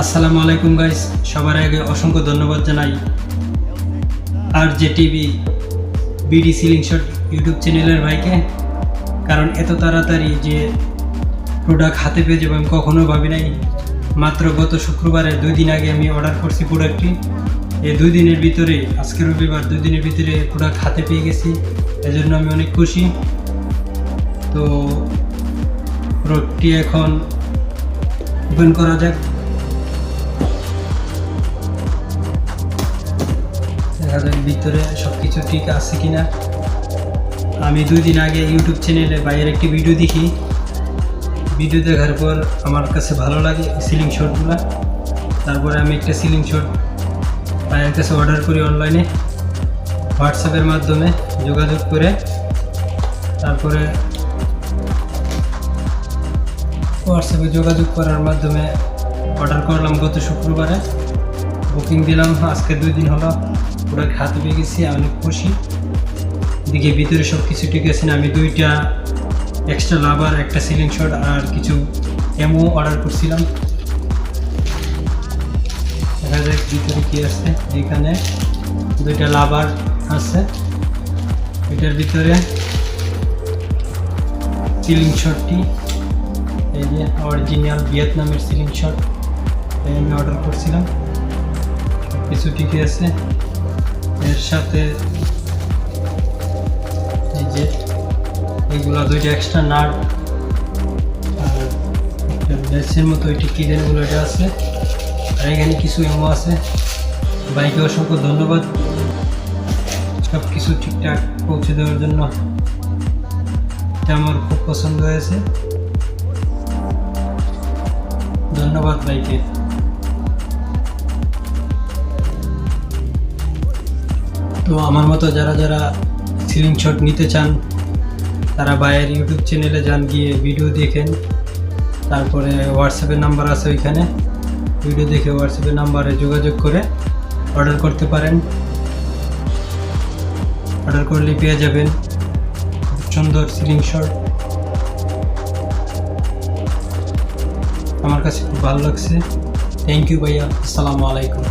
আসসালামু আলাইকুম গাইস, সবার আগে অসংখ্য ধন্যবাদ জানাই। R J TV, BD ceiling shot YouTube চ্যানেলের ভাইকে, কারণ এত তাড়াতাড়ি যে প্রোডাক্ট হাতে পেয়ে যাব আমি কখনো ভাবি নাই। মাত্র গত শুক্রবারে দুই দিন আগে আমি অর্ডার করছি প্রোডাক্টটি এই দুই দিনের ভিতরে, আজকে রবিবার, দুই দিনের ভিতরে প্রোডাক্ট হাতে পেয়ে গেছি। এজন্য আমি অনেক খুশি। তো প্রোডাক্টটি এখন ওপেন করা যাক। যাক ভিতরে সব কিছু ঠিক আছে কিনা? আমি দুই দিন আগে ইউটিউব চ্যানেলে বাইরের একটি ভিডিও দেখি। ভিডিও দেখার পর আমার কাছে ভালো লাগে সিলিং শটগুলো তারপরে আমি একটা সিলিং শট বাইরের কাছে অর্ডার করি অনলাইনে হোয়াটসঅ্যাপের মাধ্যমে যোগাযোগ করে। তারপরে হোয়াটসঅ্যাপে যোগাযোগ করার মাধ্যমে অর্ডার করলাম গত শুক্রবারে। বুকিং দিলাম, আজকে দুই দিন হলো। প্রোডাক্ট হাতে পেয়ে গেছি, আমি খুশি। দিকে ভিতরে সব কিছু ঠিক আছে আমি দুইটা এক্সট্রা লাভার একটা সিলিং শট আর কিছু এমও অর্ডার করছিলাম। দেখা যাক ভিতরে কী আছে, এখানে দুইটা লাভার আছে। এটার ভিতরে সিলিং শটটি এই যে অরিজিনাল ভিয়েতনামের সিলিং শট আমি অর্ডার করছিলাম। কিছু ঠিকই আছে। এর সাথে এই যে এগুলো দুইটা এক্সট্রা নাট আর একটা মতো ওইটি কী এটা আছে। আর এখানে কিছু এমও আছে। বাইকে অসংখ্য ধন্যবাদ। সব কিছু ঠিকঠাক পৌঁছে দেওয়ার জন্য। এটা আমার খুব পছন্দ হয়েছে। ধন্যবাদ ভাইকে তো আমার মতো যারা যারা সিলিং শট নিতে চান, তারা বাইরের ইউটিউব চ্যানেলে যান, গিয়ে ভিডিও দেখেন। তারপরে হোয়াটসঅ্যাপের নাম্বার আছে ওইখানে। ভিডিও দেখে হোয়াটসঅ্যাপের নাম্বারে যোগাযোগ করে অর্ডার করতে পারেন। অর্ডার করলে পেয়ে যাবেন। খুব সুন্দর সিলিং শট আমার কাছে খুব ভালো লাগছে। থ্যাংক ইউ ভাইয়া। আসসালামু আলাইকুম।